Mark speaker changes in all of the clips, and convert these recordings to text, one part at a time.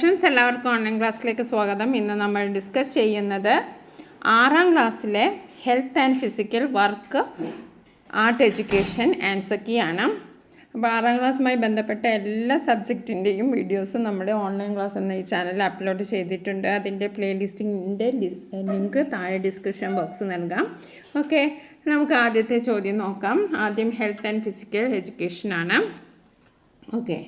Speaker 1: Friends എല്ലാവർക്കും online ക്ലാസ്സിലേക്ക് സ്വാഗതം. ഇന്ന് നമ്മൾ ഡിസ്കസ് ചെയ്യുന്നത് ആറാം ക്ലാസ്സിലെ health and physical work art education ആൻസൊക്കെയാണ് അപ്പോൾ ആറാം ക്ലാസ്സുമായി ബന്ധപ്പെട്ട എല്ലാ സബ്ജക്റ്റിന്റെയും വീഡിയോസ് നമ്മുടെ ഓൺലൈൻ ക്ലാസ് എന്ന ഈ ചാനലിൽ അപ്ലോഡ് ചെയ്തിട്ടുണ്ട്. അതിന്റെ പ്ലേലിസ്റ്റിന്റെ ലിങ്ക് താഴെ ഡിസ്ക്രിപ്ഷൻ ബോക്സ് നൽകാം. ഓക്കെ നമുക്ക് ആദ്യത്തെ ചോദ്യം നോക്കാം. ആദ്യം health and physical എഡ്യൂക്കേഷനാണ് okay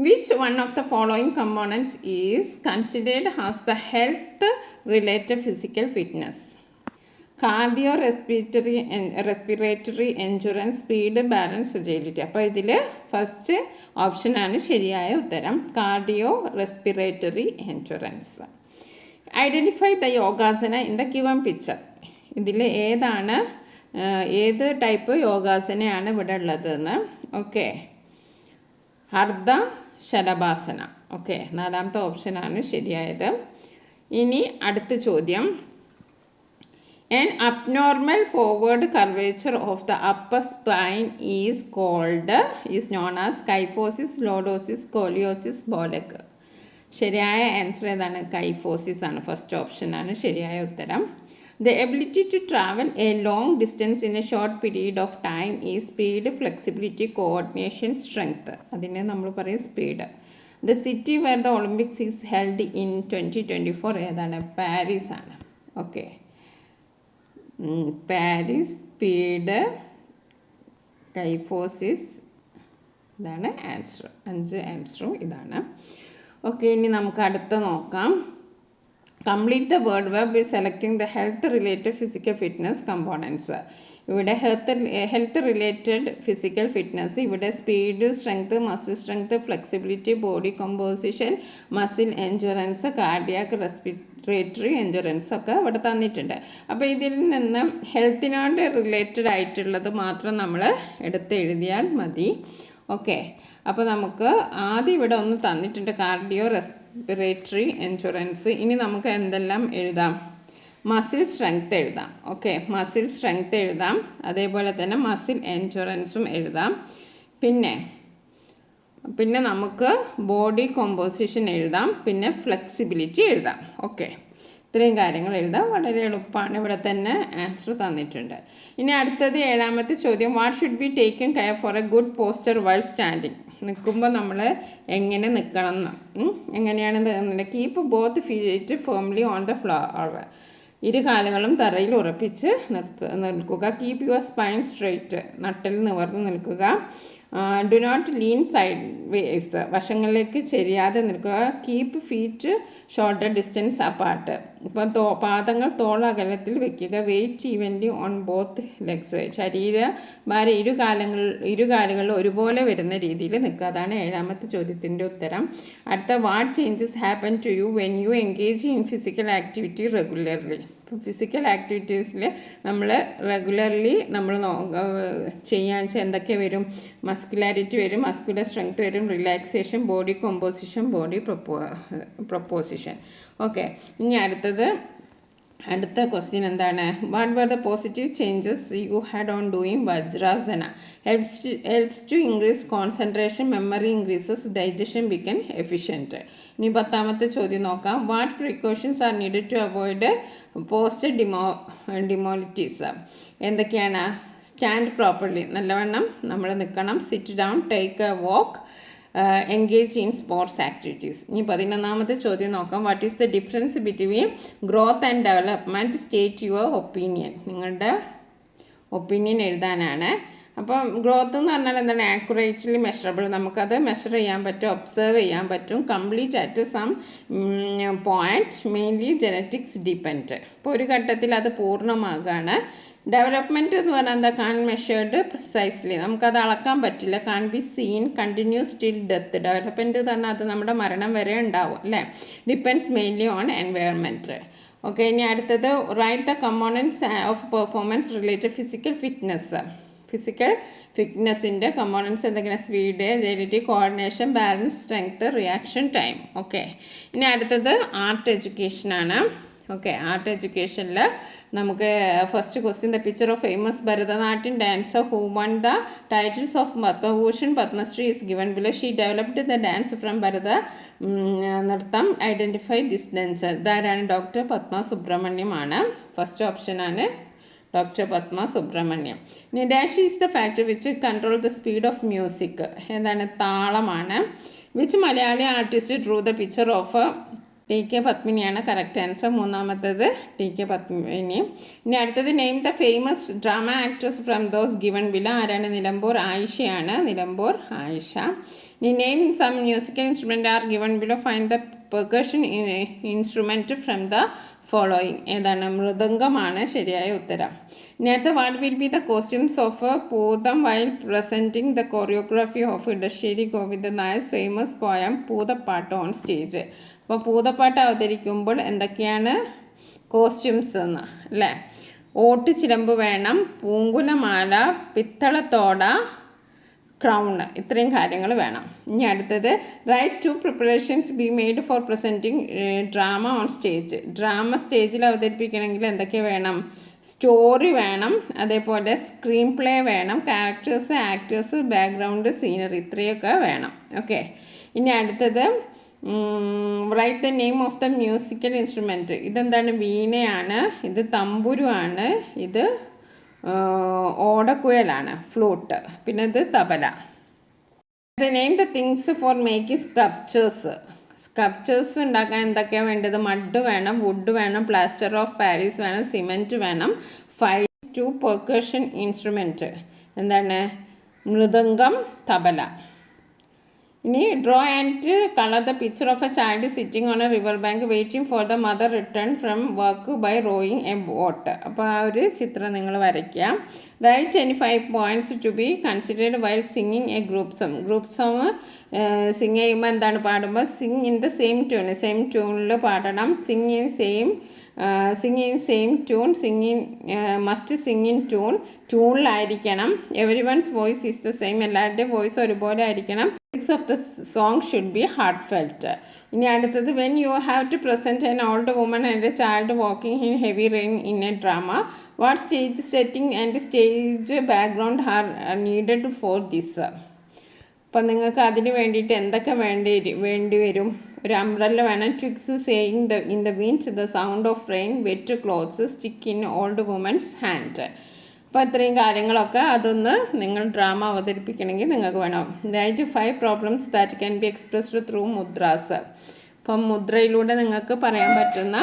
Speaker 1: which one of the following components is considered as the health related physical fitness cardio respiratory respiratory endurance speed balance agility അപ്പോൾ ഇതിൽ ഫസ്റ്റ് ഓപ്ഷനാണ് ശരിയായ ഉത്തരം cardio respiratory endurance identify the yogasana in the given picture ഇതിൽ ഏതാണ് ഏത് type യോഗാസനയാണ് ഇവിടെ ഉള്ളതെന്ന് ഓക്കെ ഹർദ ശലഭാസന ഓക്കെ നാലാമത്തെ ഓപ്ഷനാണ് ശരിയായത്. ഇനി അടുത്ത ചോദ്യം. An abnormal forward curvature of the upper spine is called is known as kyphosis lordosis scoliosis ബോലക് ശരിയായ ആൻസർ ഏതാണ്? കൈഫോസിസ് ആണ് ഫസ്റ്റ് ഓപ്ഷനാണ് ശരിയായ ഉത്തരം. The ability to travel a long distance in a short period of time is speed, flexibility, coordination, strength. അതിനെ നമ്മൾ പറയും speed the city where the Olympics is held in twenty twenty four ഏതാണ്? Paris ആണ്. Okay Paris speed kyphosis ഇതാണ് answer അഞ്ച് ആൻസറും ഇതാണ്. Okay ഇനി നമുക്ക് അടുത്ത നോക്കാം. Complete the word web by selecting the health related physical fitness components ഇവിടെ health health related physical fitness ഇവിടെ speed strength muscle strength flexibility body composition muscle endurance cardiac respiratory endurance ഒക്കെ ഇവിടെ തന്നിട്ടുണ്ട്. അപ്പോൾ ഇതിൽ നിന്ന് ഹെൽത്തിനോട് റിലേറ്റഡ് ആയിട്ടുള്ളത് മാത്രം നമ്മൾ എടുത്ത് എഴുതിയാൽ മതി. ഓക്കെ അപ്പോൾ നമുക്ക് ആദ്യം ഇവിടെ ഒന്ന് തന്നിട്ടുണ്ട് കാർഡിയോ റെസ്പിറേറ്ററി എൻഷുറൻസ് ഇനി നമുക്ക് എന്തെല്ലാം എഴുതാം? മസിൽ സ്ട്രെങ്ത് എഴുതാം. ഓക്കെ മസിൽ സ്ട്രെങ്ത് എഴുതാം. അതേപോലെ തന്നെ മസിൽ എൻഷുറൻസും എഴുതാം. പിന്നെ പിന്നെ നമുക്ക് ബോഡി കോമ്പോസിഷൻ എഴുതാം. പിന്നെ ഫ്ലെക്സിബിലിറ്റി എഴുതാം. ഓക്കെ ഇത്രയും കാര്യങ്ങൾ എഴുതാം. വളരെ എളുപ്പമാണ്. ഇവിടെ തന്നെ ആൻസർ തന്നിട്ടുണ്ട്. ഇനി അടുത്തത് ഏഴാമത്തെ ചോദ്യം. What should be taken care for a good posture while standing നിൽക്കുമ്പോൾ നമ്മൾ എങ്ങനെ നിൽക്കണം എന്ന്? എങ്ങനെയാണ് നിൽക്കുന്നത് keep both feet firmly on the floor ഇരു കാലുകളും തറയിൽ ഉറപ്പിച്ച് നിർത്ത നിൽക്കുക. കീപ്പ് യുവർ സ്പൈൻ സ്ട്രെയിറ്റ് നട്ടിൽ നിവർന്ന് നിൽക്കുക. Do not lean sideways വശങ്ങളിലേക്ക് ചെരിയാതെ നിൽക്കുക. Keep feet shoulder distance apart ഇപ്പം തോ പാദങ്ങൾ തോളകലത്തിൽ വെക്കുക. Weight evenly on both legs ശരീര ഭാരം ഇരു കാലങ്ങൾ ഇരു കാലുകളിൽ ഒരുപോലെ വരുന്ന രീതിയിൽ നിൽക്കുക. അതാണ് ഏഴാമത്തെ ചോദ്യത്തിന്റെ ഉത്തരം. അടുത്ത what changes happen to you when you engage in physical activity regularly physical ആക്ടിവിറ്റീസിൽ നമ്മൾ റെഗുലർലി നമ്മൾ ചെയ്യാൻ എന്തൊക്കെ വരും? മസ്കുലാരിറ്റി വരും മസ്കുലർ സ്ട്രെങ്ത് വരും റിലാക്സേഷൻ ബോഡി കോമ്പോസിഷൻ ബോഡി പ്രൊപ്പോ പ്രൊപ്പോസിഷൻ ഓക്കെ ഇനി അടുത്തത് അടുത്ത ക്വസ്റ്റ്യൻ എന്താണ്? What were the positive changes you had on doing vajrasana helps helps to increase concentration memory increases digestion become efficient ഇനി പത്താമത്തെ ചോദ്യം നോക്കാം. What precautions are need to avoid post ഡിമോ ഡിമോലിറ്റീസ് എന്തൊക്കെയാണ്? സ്റ്റാൻഡ് പ്രോപ്പർലി നല്ലവണ്ണം നമ്മൾ നിൽക്കണം. Sit down take a walk engage in sports activities ഇനി പതിനൊന്നാമത്തെ ചോദ്യം നോക്കാം. What is the difference between growth and development state your opinion നിങ്ങളുടെ ഒപ്പീനിയൻ എഴുതാനാണ്. അപ്പം ഗ്രോത്ത് എന്ന് പറഞ്ഞാൽ എന്താണ്? ആക്യുറേറ്റ്ലി മെഷറബിൾ നമുക്കത് മെഷർ ചെയ്യാൻ പറ്റും ഒബ്സർവ് ചെയ്യാൻ പറ്റും. Complete at some point mainly genetics depend ഇപ്പോൾ ഒരു ഘട്ടത്തിൽ അത് പൂർണമാകാണ്. ഡെവലപ്മെന്റ് എന്ന് പറഞ്ഞാൽ എന്താ? കാൺ മെഷേർഡ് പ്രിസൈസ്ലി നമുക്കത് അളക്കാൻ പറ്റില്ല. Can be seen continues till death development എന്ന് പറഞ്ഞാൽ അത് നമ്മുടെ മരണം വരെ ഉണ്ടാവും അല്ലേ? Depends mainly on environment okay ഇനി അടുത്തത് right the components of performance related physical fitness physical ഫിറ്റ്നസിന്റെ components എന്തൊക്കെയാണ്? Speed agility coordination balance strength reaction time okay ഇനി അടുത്തത് ആർട്ട് എഡ്യൂക്കേഷനാണ് ഓക്കെ ആർട്ട് എഡ്യൂക്കേഷനിൽ നമുക്ക് first question the picture of famous Bharatanatyam dancer who won the titles of Padma Bhushan Padma Shri is given below she developed the dance from Bharata Nrityam identify this dancer ഇതാരാണ്? Doctor Padma സുബ്രഹ്മണ്യമാണ് first ഓപ്ഷനാണ് doctor Padma Subrahmanyam ഇനി dash is the factor which control the speed of music എന്താണ് താളമാണ് which Malayali artist drew the picture of T K പത്മിനിയാണ് correct answer മൂന്നാമത്തത് T K പത്മിനിയും ഇനി അടുത്തത് name the famous drama actress from those given വില ആരാണ്? നിലമ്പൂർ ആയിഷയാണ്. നിലമ്പൂർ ആയിഷ. ഇനി name some musical instrument are given below find the percussion instrument from the following ഏതാണ്? മൃദംഗമാണ് ശരിയായ ഉത്തരം. ഇനി അടുത്ത what will be the costumes of Pootham while presenting the choreography of Edasseri Govindan Nair famous poem Poothappattu on stage അപ്പോൾ പൂതപ്പാട്ട് അവതരിക്കുമ്പോൾ എന്തൊക്കെയാണ് costumes എന്ന് അല്ലേ? ഓട്ടുചിലമ്പ് വേണം പൂങ്കുലമാല പിത്തളത്തോട ക്രൗണ് ഇത്രയും കാര്യങ്ങൾ വേണം. ഇനി അടുത്തത് write two preparations be made for presenting drama on stage drama സ്റ്റേജിൽ അവതരിപ്പിക്കണമെങ്കിൽ എന്തൊക്കെ വേണം? സ്റ്റോറി വേണം അതേപോലെ സ്ക്രീൻ പ്ലേ വേണം ക്യാരക്ടേഴ്സ് ആക്ടേഴ്സ് ബാക്ക്ഗ്രൗണ്ട് സീനറി ഇത്രയൊക്കെ വേണം. ഓക്കെ ഇനി അടുത്തത് write the name of the musical instrument ഇതെന്താണ്? വീണയാണ് ഇത് തമ്പുരുവാണ് ഇത് ഓടക്കുഴലാണ് ഫ്ലൂട്ട് പിന്നെ ഇത് tabla the name the things for making sculptures sculptures ഉണ്ടാക്കാൻ എന്തൊക്കെയാണ് വേണ്ടത്? മഡ് വേണം വുഡ് വേണം പ്ലാസ്റ്റർ ഓഫ് പാരീസ് വേണം സിമെന്റ് വേണം ഫൈവ് ടു പെർക്കഷൻ ഇൻസ്ട്രുമെന്റ് എന്താണ്? മൃദംഗം തബല. ഇനി draw and colour the picture of a child sitting on a river bank waiting for the mother return from work by rowing a boat അപ്പോൾ ആ ഒരു ചിത്രം നിങ്ങൾ വരയ്ക്കുക. Write any five points to be considered while singing a group song group song sing ചെയ്യുമ്പോൾ എന്താണ് പാടുമ്പോൾ sing in the same tune same ട്യൂണിൽ പാടണം. Sing in same sing in same tune sing in must sing in tune ട്യൂണിലായിരിക്കണം every once voice is the same എല്ലാവരുടെയും voice ഒരുപോലെ ആയിരിക്കണം. Lyrics of the song should be heart felt ഇനി അടുത്തത് when you have to present an old woman and a child walking in heavy rain in a drama what stage setting and stage background are needed for this അപ്പം നിങ്ങൾക്ക് അതിന് വേണ്ടിയിട്ട് എന്തൊക്കെ വേണ്ടി വേണ്ടി വരും? ഒരു അംബ്രല്ല വേണം twigs swaying the in the wind the sound of rain wet clothes stick in old woman's hand അപ്പോൾ ഇത്രയും കാര്യങ്ങളൊക്കെ അതൊന്ന് നിങ്ങൾ ഡ്രാമ അവതരിപ്പിക്കണമെങ്കിൽ നിങ്ങൾക്ക് വേണം. Write five problems that can be expressed through mudras അപ്പം മുദ്രയിലൂടെ നിങ്ങൾക്ക് പറയാൻ പറ്റുന്ന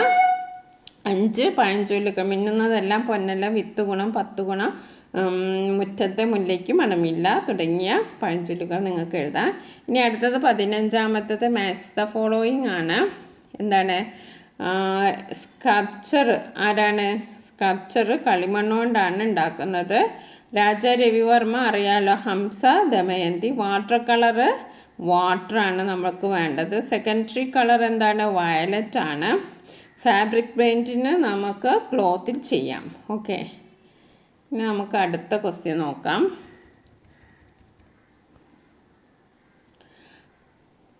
Speaker 1: അഞ്ച് പഴഞ്ചൊല്ലുകൾ. മിന്നുന്നതെല്ലാം പൊന്നല്ല വിത്ത് ഗുണം പത്ത് ഗുണം മുറ്റത്തെ മുല്ലയ്ക്ക് മണമില്ല തുടങ്ങിയ പഴഞ്ചൊല്ലുകൾ നിങ്ങൾക്ക് എഴുതാം. ഇനി അടുത്തത് പതിനഞ്ചാമത്തത് മാത്സ് ദ ഫോളോയിങ് ആണ്. എന്താണ്? സ്കൾപ്ചർ ആരാണ്? സ്കൾപ്ചർ കളിമണ്ണ് കൊണ്ടാണ് ഉണ്ടാക്കുന്നത്. രാജ രവിവർമ്മ അറിയാലോ ഹംസ ദമയന്തി വാട്ടർ കളറ് വാട്ടറാണ് നമുക്ക് വേണ്ടത്. സെക്കൻഡറി കളർ എന്താണ്? വയലറ്റ് ആണ്. ഫാബ്രിക് പെയിന്റിന് നമുക്ക് ക്ലോത്തിൽ ചെയ്യാം. ഓക്കെ. ഇനി നമുക്ക് അടുത്ത ക്വസ്റ്റ്യൻ നോക്കാം.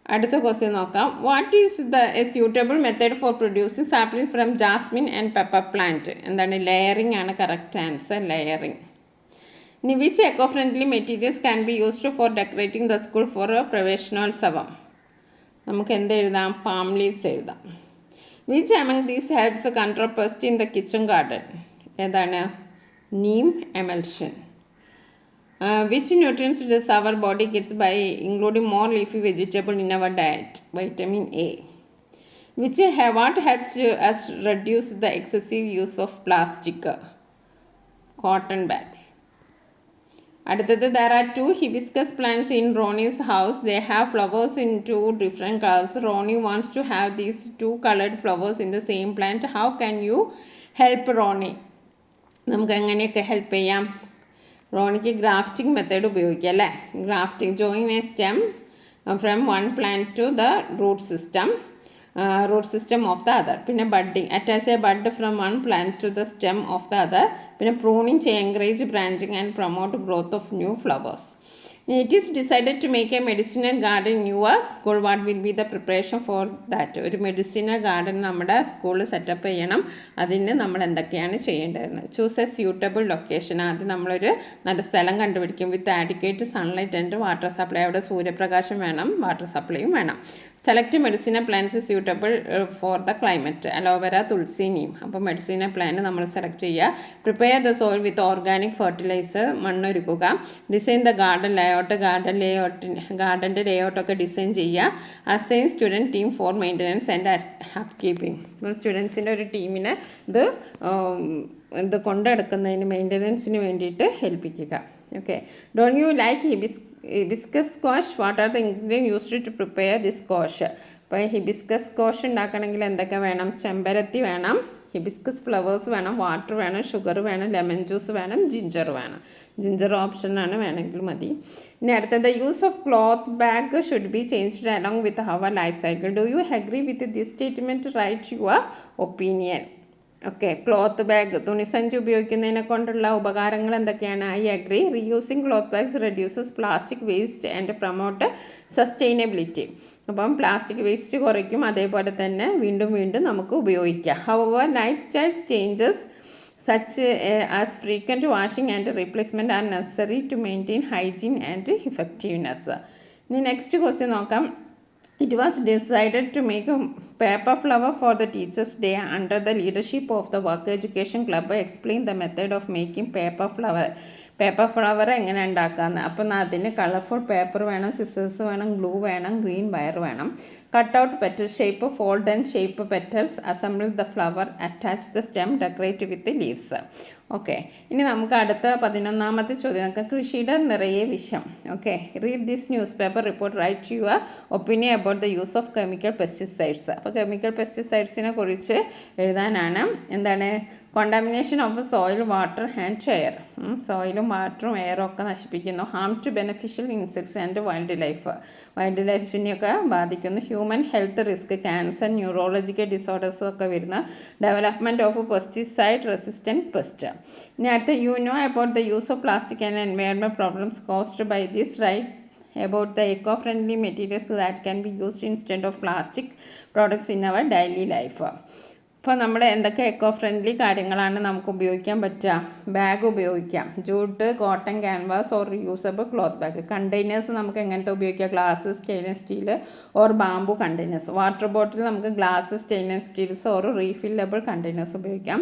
Speaker 1: അടുത്ത ക്വസ്റ്റ്യൻ നോക്കാം. What is the a suitable method for producing sapling from jasmine and pepper plant എന്താണ് ലെയറിംഗ് ആണ് കറക്റ്റ് ആൻസർ ലെയറിംഗ് ഇനി which eco friendly materials can be used for decorating the school for പ്രവേശനോത്സവം? നമുക്ക് എന്ത് എഴുതാം? Palm leaves എഴുതാം. Which among these helps control pest in the kitchen garden ഏതാണ്? Neem emulsion which nutrients does our body gets by including more leafy vegetable in our diet vitamin A which what helps us reduce the excessive use of plastic cotton bags അടുത്തത് there are two hibiscus plants in Ronnie's house they have flowers in two different colours Ronnie wants to have these two coloured flowers in the same plant how can you help Ronnie നമുക്ക് എങ്ങനെയൊക്കെ help ചെയ്യാം. റോണിക്ക് grafting method ഉപയോഗിക്കുക അല്ലേ? Grafting join a stem from one plant to the root system root system of the other പിന്നെ budding attach a bud from one plant to the stem of the other പിന്നെ pruning encourage branching and promote growth of new flowers It is decided to make a medicinal garden in your school. What will be the preparation for that? ഒരു medicinal garden നമ്മുടെ സ്കൂളിൽ setup ചെയ്യണം. അതിന് നമ്മൾ എന്തൊക്കെയാണ് ചെയ്യേണ്ടതെന്ന്. Choose A suitable location ആദ്യം നമ്മളൊരു നല്ല സ്ഥലം കണ്ടുപിടിക്കും. With adequate sunlight and water supply അവിടെ സൂര്യപ്രകാശം വേണം വാട്ടർ സപ്ലൈയും വേണം. Select medicinal plants suitable for the climate aloe vera tulsi neem അപ്പോൾ മെഡിസിന പ്ലാന്റ് നമ്മൾ സെലക്ട് ചെയ്യുക. Prepare the soil with organic fertiliser മണ്ണൊരുക്കുക. Design the garden layout garden ലേഔട്ടിന് ഗാർഡന്റെ ലേഔട്ടൊക്കെ ഡിസൈൻ ചെയ്യുക. Assign student team for maintenance and upkeeping അപ്പോൾ സ്റ്റുഡൻസിന്റെ ഒരു ടീമിനെ ഇത് ഇത് കൊണ്ടെടുക്കുന്നതിന് മെയിന്റനൻസിന് വേണ്ടിയിട്ട് ഏൽപ്പിക്കുക okay don't you like hibis hibiscus squash what are the ingredient used to prepare this squash അപ്പോൾ ഹിബിസ്കസ് സ്ക്വാഷ് ഉണ്ടാക്കണമെങ്കിൽ എന്തൊക്കെ വേണം? ചെമ്പരത്തി വേണം ഹിബിസ്കസ് ഫ്ലവേഴ്സ് വേണം വാട്ടർ വേണം ഷുഗർ വേണം ലെമൺ ജ്യൂസ് വേണം ജിഞ്ചർ വേണം. ജിഞ്ചർ ഓപ്ഷനാണ് വേണമെങ്കിൽ മതി. ഇനി അടുത്തത് use of cloth bag should be changed along with our life cycle do you agree with this statement write your opinion okay cloth bag തുണിസഞ്ചി ഉപയോഗിക്കുന്നതിനെ കൊണ്ടുള്ള ഉപകാരങ്ങൾ എന്തൊക്കെയാണ്? I agree reusing cloth bags reduces plastic waste and promote sustainability അപ്പം plastic waste കുറയ്ക്കും അതേപോലെ തന്നെ വീണ്ടും വീണ്ടും നമുക്ക് ഉപയോഗിക്കാം. Our lifestyles changes such as frequent washing and replacement are necessary to maintain hygiene and effectiveness ഇനി നെക്സ്റ്റ് ക്വസ്റ്റ്യൻ നോക്കാം. It was decided to make a paper flower for the Teachers' Day under the leadership of the Work Education Club. Explain the method of making paper flower. Paper flower എങ്ങനെ ഉണ്ടാക്കാമെന്ന് അപ്പം അതിന് colourful paper വേണം scissors വേണം glue വേണം green wire വേണം cut out petal shape fold and shape petals assemble the flower attach the stem decorate with leaves okay ഇനി നമുക്ക് അടുത്ത പതിനൊന്നാമത്തെ ചോദ്യം. നമുക്ക് കൃഷിയുടെ നിറയെ വിഷം. Okay read this newspaper report write your opinion about the use of chemical pesticides അപ്പോൾ കെമിക്കൽ പെസ്റ്റിസൈഡ്സിനെ കുറിച്ച് എഴുതാനാണ്. എന്താണ്? Contamination of soil water and air സോയിലും വാട്ടറും എയറും ഒക്കെ നശിപ്പിക്കുന്നു. Harm to beneficial insects and wildlife wild ലൈഫിനെയൊക്കെ ബാധിക്കുന്നു. Human health risk cancer neurological disorders ഒക്കെ വരുന്ന development of pesticide resistant pest ഇനി അടുത്ത you know about the use of plastic and environment problems caused by this right about the eco-friendly materials that can be used instead of plastic products in our daily life. അപ്പോൾ നമ്മൾ എന്തൊക്കെ eco friendly കാര്യങ്ങളാണ് നമുക്ക് ഉപയോഗിക്കാൻ പറ്റുക? Bag ഉപയോഗിക്കാം. Jute cotton canvas or reusable cloth bag containers നമുക്ക് എങ്ങനത്തെ ഉപയോഗിക്കാം? Glass stainless steel or bamboo containers water bottle നമുക്ക് glass stainless steels or refillable containers ഉപയോഗിക്കാം.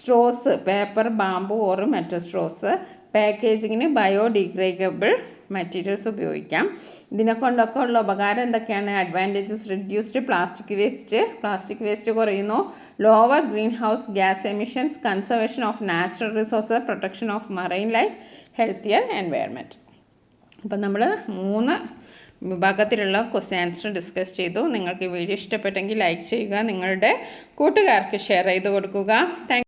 Speaker 1: Straws paper bamboo or metal straws പാക്കേജിങ്ങിന് biodegradable materials ഉപയോഗിക്കാം. ഇതിനെ കൊണ്ടൊക്കെ ഉള്ള ഉപകാരം എന്തൊക്കെയാണ്? Advantages reduced plastic waste plastic waste കുറയുന്നു. Lower greenhouse gas emissions conservation of natural resources protection of marine life healthier environment അപ്പം നമ്മൾ മൂന്ന് വിഭാഗത്തിലുള്ള ക്വസ്റ്റ്യൻ ആൻസർ ഡിസ്കസ് ചെയ്തു. നിങ്ങൾക്ക് ഈ വീഡിയോ ഇഷ്ടപ്പെട്ടെങ്കിൽ ലൈക്ക് ചെയ്യുക. നിങ്ങളുടെ കൂട്ടുകാർക്ക് ഷെയർ ചെയ്ത് കൊടുക്കുക. താങ്ക്